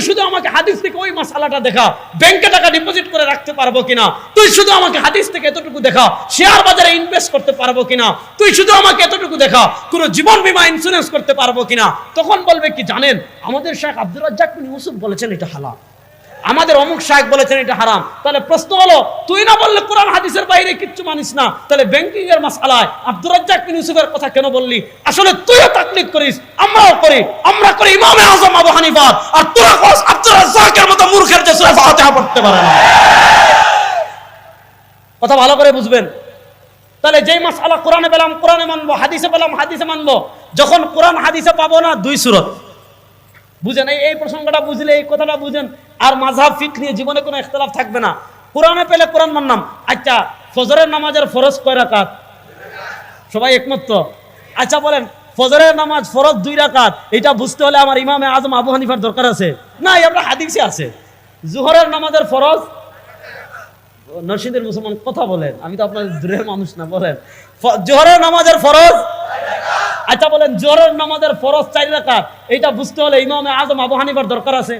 শুধু আমাকে হাদিস থেকে ওই মশালাটা দেখা, ব্যাংকে টাকা ডিপোজিট করে রাখতে পারব কিনা? তুই শুধু আমাকে হাদিস থেকে এতটুকু দেখা, শেয়ার বাজারে ইনভেস্ট করতে পারব কিনা? তুই শুধু আমাকে এতটুকু দেখা, কোনো জীবন বিমা ইন্স্যুরেন্স করতে পারব কিনা? তখন বলবে কি, জানেন, আমাদের শেখ আব্দুর রাজ্জাক ইউসুফ বলেছেন এটা হালাল। আমাদের অমুক শাহেক বলেছেন এটা হারাম। তাহলে প্রশ্ন হলো, তুই না বললে কোরআন হাদিসের বাইরে কিচ্ছু মানিস না। তাহলে ব্যাংকিং এর মাসালায় আব্দুর রাজ্জাক বিন ইউসুফের কথা কেন বললি? আসলে তুইও তাকলিদ করিস, আমরাও করি। আমরা করি ইমামে আজম আবু হানিফা, আর তোরা কস আব্দুর রাজ্জাকের মতো মূর্খের যে সূরা ফাতিহা পড়তে পারে না। কথা ভালো করে বুঝবেন। তাহলে যেই মাসালা কোরআনে পেলাম, কোরআনে মানবো, হাদিসে পেলাম, হাদিসে মানবো, যখন কোরআন হাদিসে পাবো না, দুই সুরত। বুঝেন, এই এই প্রসঙ্গটা বুঝলে, এই কথাটা বুঝেন। আর মাঝহাব ফিক নিয়ে জীবনে কোনো ইখতলাফ থাকবে না। কোরআনে পেলে কোরআন মানলাম আচ্ছা ফজরের নামাজের ফরজ কয় রাকাত? সবাই একমত তো? আচ্ছা বলেন, ফজরের নামাজ ফরজ দুই রাকাত, এটা বুঝতে হলে আমার ইমামে আজম আবু হানিফার দরকার আছে। না, এই আপনার হাদিসে আছে। জোহরের নামাজের ফরজ? নরসিংদের মুসলমান কথা বলেন। আমি তো আপনার দূরের মানুষ না, বলেন। জোহরের নামাজের ফরজ? আচ্ছা বলেন, জোহরের নামাজের ফরজ চার রাকাত, এটা বুঝতে হলে ইমামে আজম আবু হানিফার দরকার আছে।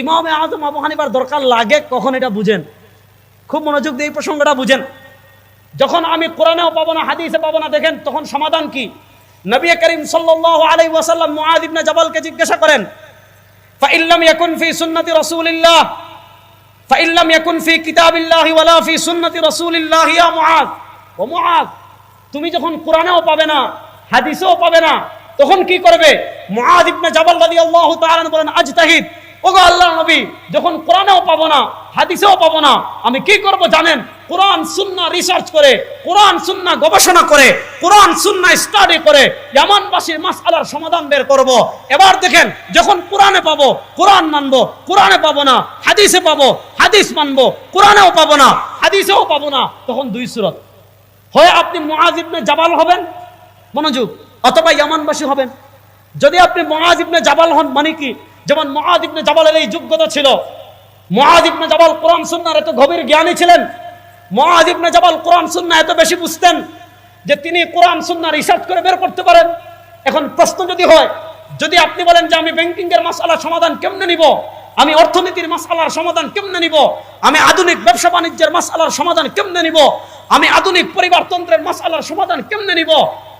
ইমামে আজম আবু হানিফার দরকার লাগে, কখন এটা বুঝেন? খুব মনোযোগ দিয়ে এই প্রসঙ্গটা বুঝেন। যখন আমি কোরআনেও পাবো না, হাদিসে পাবো না, দেখেন, তখন সমাধান কি? নবী করিম সাল্লাল্লাহু আলাইহি ওয়াসাল্লাম মুআদ ইবনে জাবালকে জিজ্ঞাসা করেন ফাইল্লাম ইয়াকুন ফি সুন্নতি রাসূলিল্লাহ? ফাইল্লাম ইয়াকুন ফি কিতাবিল্লাহি ওয়ালা ফি সুন্নতি রাসূলিল্লাহ ইয়া মুআদ? ও মুআদ, তুমি যখন কোরআনেও পাবে না, হাদিসেও পাবে না, তখন কি করবে? মুআদ ইবনে জাবাল রাদিয়াল্লাহু তাআলা বলেন, আজতাহিদ। ওগো আল্লাহর নবী, যখন কোরআনেও পাবো না, হাদিসেও পাবো না, আমি কি করব জানেন? কোরআন সুন্নাহ রিসার্চ করে, কোরআন সুন্নাহ গবেষণা করে, কোরআন সুন্নাহ স্টাডি করে ইয়ামানবাসীর মাসআলার সমাধান বের করব। এবার দেখেন, যখন কোরআনে পাবো, কোরআন মানবো, কোরআনে পাবো না, হাদিসে পাবো, হাদিস মানবো, কোরআনেও পাবো না, হাদিসেও পাবো না, তখন দুই সুরত। হয় আপনি মুআজ ইবনে জাবাল হবেন, মনোযোগ, অথবা ইয়ামানবাসী হবেন। যদি আপনি মুআজ ইবনে জাবাল হন মানে কি? যেমন ইবনে জাবালের এই যোগ্যতা ছিল। ইবনে জাবাল কোরআন সুন্নার এত গভীর জ্ঞানী ছিলেন। মুআজ ইবনে জাবাল কোরআন, সুন্নাহ এত বেশি বুঝতেন যে তিনি কোরআন, সুন্নাহ রিসার্চ করে বের করতে পারেন। এখন প্রশ্ন যদি হয়, যদি আপনি বলেন যে আমি ব্যাংকিং এর মাসালার সমাধান কেমনে নিব? আমি অর্থনীতির মাসালার সমাধান কেমনে নিব? আমি আধুনিক ব্যবসা বাণিজ্যের মাসালার সমাধান কেমনে নিব? আমি আধুনিক পরিবারতন্ত্রের মাসালার সমাধান কেমনে নিব?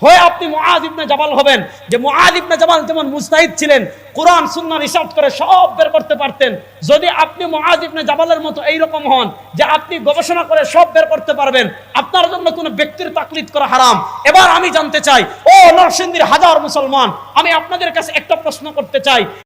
হয় আপনি মহাজ ইবনে জামাল হবেন। যে মহাজ ইবনে জামাল যেমন মুস্তাহিদ ছিলেন, কোরআন সুন্নার রিসার্চ করে সব বের করতে পারতেন। যদি আপনি মহাজ ইবনে জামালের মতো এইরকম হন, যে আপনি গবেষণা করে সব বের করতে পারবেন, আপনার জন্য কোনো ব্যক্তির তাকলিদ করা হারাম। এবার আমি জানতে চাই, ও নরসিংদীর হাজার মুসলমান, আমি আপনাদের কাছে একটা প্রশ্ন করতে চাই।